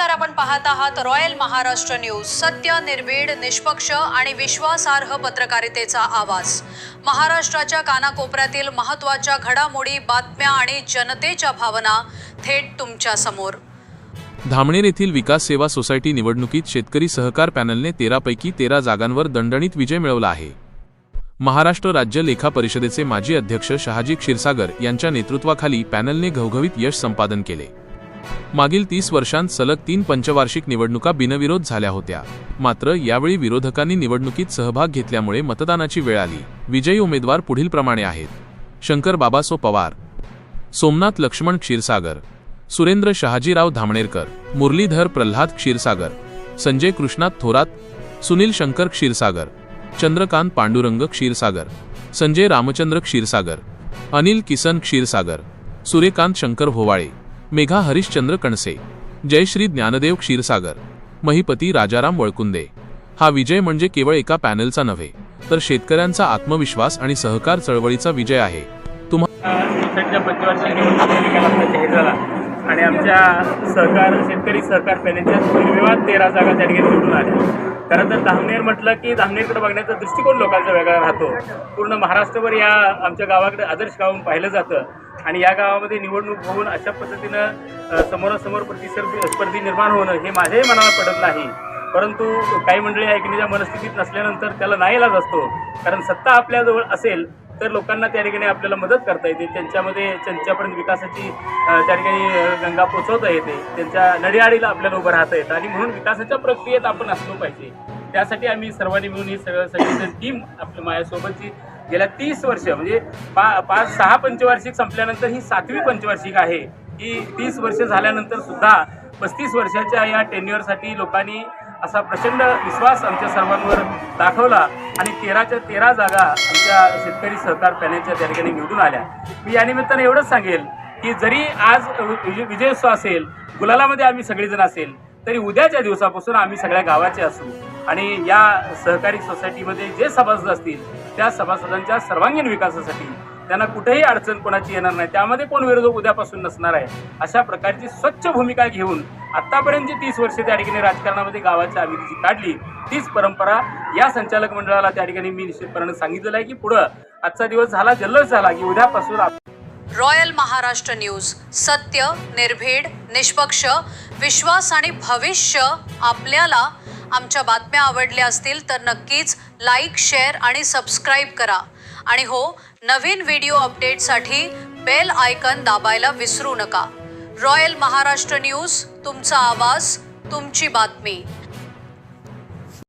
आपण पाहत आहात रॉयल महाराष्ट्र न्यूज. सत्य निर्भीड निष्पक्ष आणि विश्वासार्ह पत्रकारितेचा आवाज. महाराष्ट्राच्या कानाकोपऱ्यातील महत्त्वाच्या घडामोडी बातम्या आणि जनतेच्या भावना थेट तुमच्यासमोर. धामणेर येथील विकास सेवा सोसायटी निवडणुकीत शेतकरी सहकार पॅनलने तेरापैकी तेरा जागांवर दणदणीत विजय मिळवला आहे. महाराष्ट्र राज्य लेखा परिषदेचे माजी अध्यक्ष शहाजी क्षीरसागर यांच्या नेतृत्वाखाली पॅनलने घवघवीत यश संपादन केले. मागील तीस वर्षांत सलग तीन पंचवार्षिक निवडणुका बिनविरोध झाल्या होत्या. मात्र यावेळी विरोधकांनी निवडणुकीत सहभाग घेतल्यामुळे मतदानाची वेळ आली. विजयी उमेदवार पुढीलप्रमाणे आहेत. शंकर बाबासो पवार सोमनाथ लक्ष्मण क्षीरसागर सुरेंद्र शहाजीराव धामणेरकर मुरलीधर प्रल्हाद क्षीरसागर संजय कृष्णात थोरात सुनील शंकर क्षीरसागर चंद्रकांत पांडुरंग क्षीरसागर संजय रामचंद्र क्षीरसागर अनिल किसन क्षीरसागर सूर्यकांत शंकर भोवाळे मेघा हरिश्चंद्र कणसे जयश्री ज्ञानदेव क्षीरसागर महिपती राजाराम वळकुंदे हा विजय म्हणजे केवळ एका पॅनलचा नव्हे तर शेतकऱ्यांचा आत्मविश्वास आणि सहकार चळवळीचा विजय आहे तुम्हा आणि आमच्या सहकार शेतकरी सहकार पॅनेलच्या निर्विवाद तेरा जागा त्या ठिकाणी निवडून आल्या. खरं तर धामनेर म्हटलं की धामनेरकडे बघण्याचा दृष्टिकोन लोकांचा वेगळा राहतो. पूर्ण महाराष्ट्रभर या आमच्या गावाकडे आदर्श गावून पाहिलं जातं. आणि या गावामध्ये निवडणूक होऊन अशा पद्धतीनं समोरासमोर प्रतिस्पर्धी स्पर्धी निर्माण होणं हे माझ्याही मनाला पडत नाही. परंतु काही मंडळी ऐकण्याच्या मनस्थितीत नसल्यानंतर त्याला नाईलाज असतो. कारण सत्ता आपल्याजवळ असेल तर लोकांना त्या ठिकाणी आपल्याला मदत करता येते. त्यांच्यामध्ये त्यांच्यापर्यंत विकासाची त्या ठिकाणी गंगा पोचवता येते. त्यांच्या नडीआडीला आपल्याला उभं राहता येतं. आणि म्हणून विकासाच्या प्रक्रियेत आपण असलो पाहिजे. त्यासाठी आम्ही सर्वांनी मिळून ही सगळं सगळी टीम आपल्या माझ्यासोबतची गेल्या तीस वर्ष म्हणजे पा पाच सहा पंचवार्षिक संपल्यानंतर ही सातवी पंचवार्षिक आहे. की तीस वर्ष झाल्यानंतर सुद्धा पस्तीस वर्षाच्या या टेन्युअरसाठी लोकांनी असा प्रचंड विश्वास आमच्या सर्वांवर दाखवला आणि तेराच्या तेरा जागा आमच्या शेतकरी सहकार पॅनेलच्या त्या ठिकाणी निवडून आल्या. मी या निमित्तानं एवढंच सांगेल की जरी आज विजय विजयोत्सव असेल गुलालामध्ये आम्ही सगळेजण असेल तरी उद्याच्या दिवसापासून आम्ही सगळ्या गावाचे असू. आणि या सहकारी सोसायटीमध्ये जे सभासद असतील त्या सभासदांच्या सर्वांगीण विकासासाठी त्यांना कुठेही अडचण कोणाची येणार नाही. त्यामध्ये कोण विरोधक उद्यापासून नसणार आहे अशा प्रकारची स्वच्छ भूमिका घेऊन आतापर्यंत जी तीस वर्षे त्या ठिकाणी राजकारणामध्ये गावाच्या आम्ही काढली तीच परंपरा या संचालक मंडळाला त्या ठिकाणी मी निश्चितपणे सांगितलेलं आहे की पुढं आजचा दिवस झाला जल्लोष झाला की उद्यापासून रॉयल महाराष्ट्र न्यूज सत्य निर्भीड निष्पक्ष विश्वास आणि भविष्य आपल्याला आमच्या बातम्या आवडल्या असतील तर नक्कीच लाईक शेअर आणि सबस्क्राईब करा. आणि हो नवीन व्हिडिओ अपडेटसाठी बेल आयकन दाबायला विसरू नका. रॉयल महाराष्ट्र न्यूज तुमचा आवाज तुमची बातमी.